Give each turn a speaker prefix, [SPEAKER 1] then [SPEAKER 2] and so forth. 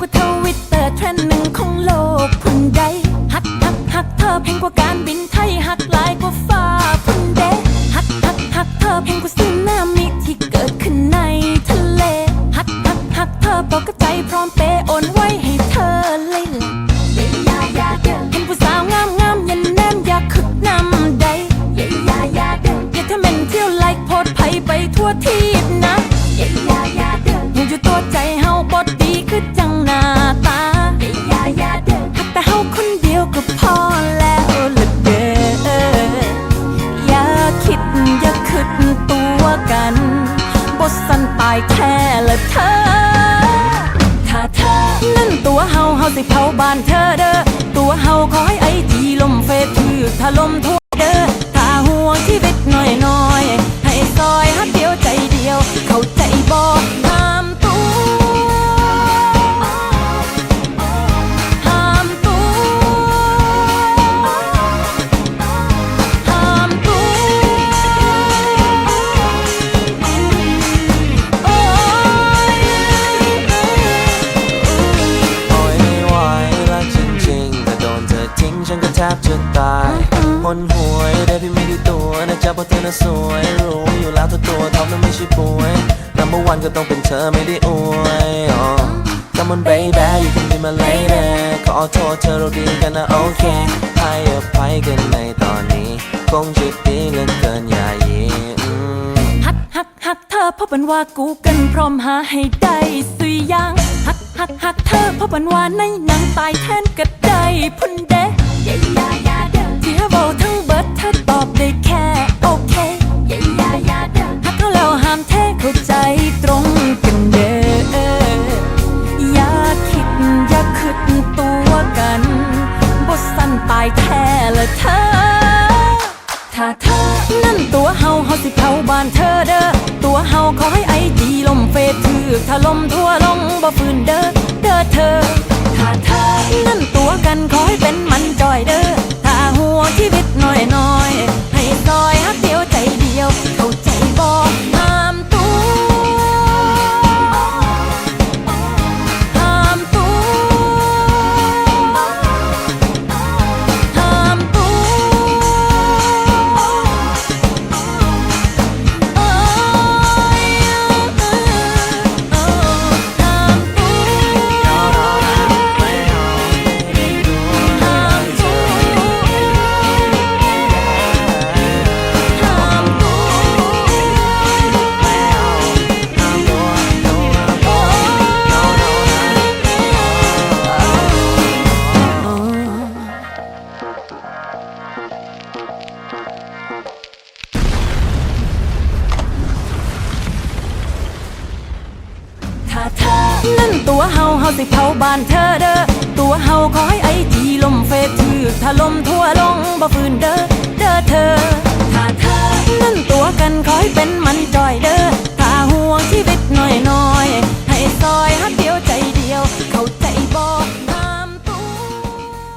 [SPEAKER 1] กว่าทวิตเตอร์เทรนด์หนึ่งของโลกคนใดหักหักหักเธอแพงกว่าการบินไทยหักหลายกว่า แท้ละเธอ ถ้าเธอนั่นตัวเฮาเฮาสิเผาบ้านเธอเด้อ ตัวเฮาขอให้ไอทีลมเฟซถือถล่มทั่วเด้อ ถ้าห่วง
[SPEAKER 2] ที่ ฉันก็แทบจะตายหนหวยได้พี่ไม่ได้ตัวนะจ๊ะเพราะเธอน่ะสวยรู้อยู่แล้วตัวตัวท็อปนั้นไม่ใช่ป่วย number one ก็ต้องเป็นเธอไม่ได้อวยอ๋อ Come on baby you can be my lady ขอโทษเธอเราดีกันนะโอเคให้อภัยกันในตอนนี้ คงจะดีเหลือเกินอย่ายีอืม
[SPEAKER 1] หักหักหักเธอเพราะเป็นว่ากูเกันพร้อมหาให้ได้สุยยางหักหักหักเธอเพราะเป็นว่าในหนังตายแทนก็ได้พุ่นเดะ ยายายาเด้อที่เฮาเบาทั้งเบิดเธอตอบได้แค่โอเคยายายาเด้อหักเขาแล้วห้ามเทเข้าใจตรงกันเด้ออย่าคิดอย่าคิดตัวกันบทสั้นตายแท้ละเธอ ถ้าเธอนั่นตัวเฮาเฮาสิเผาบ้านเธอเด้อตัวเฮาขอให้ไอจีลมเฟซถือถล่มทั่วลงบ่ฟื้นเด้อเด้อเธอ นั่นตัวกันขอให้เป็นมันจอยเด้อถ้าหัวชีวิตหน่อยน้อย ตัวเฮาเฮาสิเผาบ้านเธอเด้อตัวเฮาขอให้ไอจี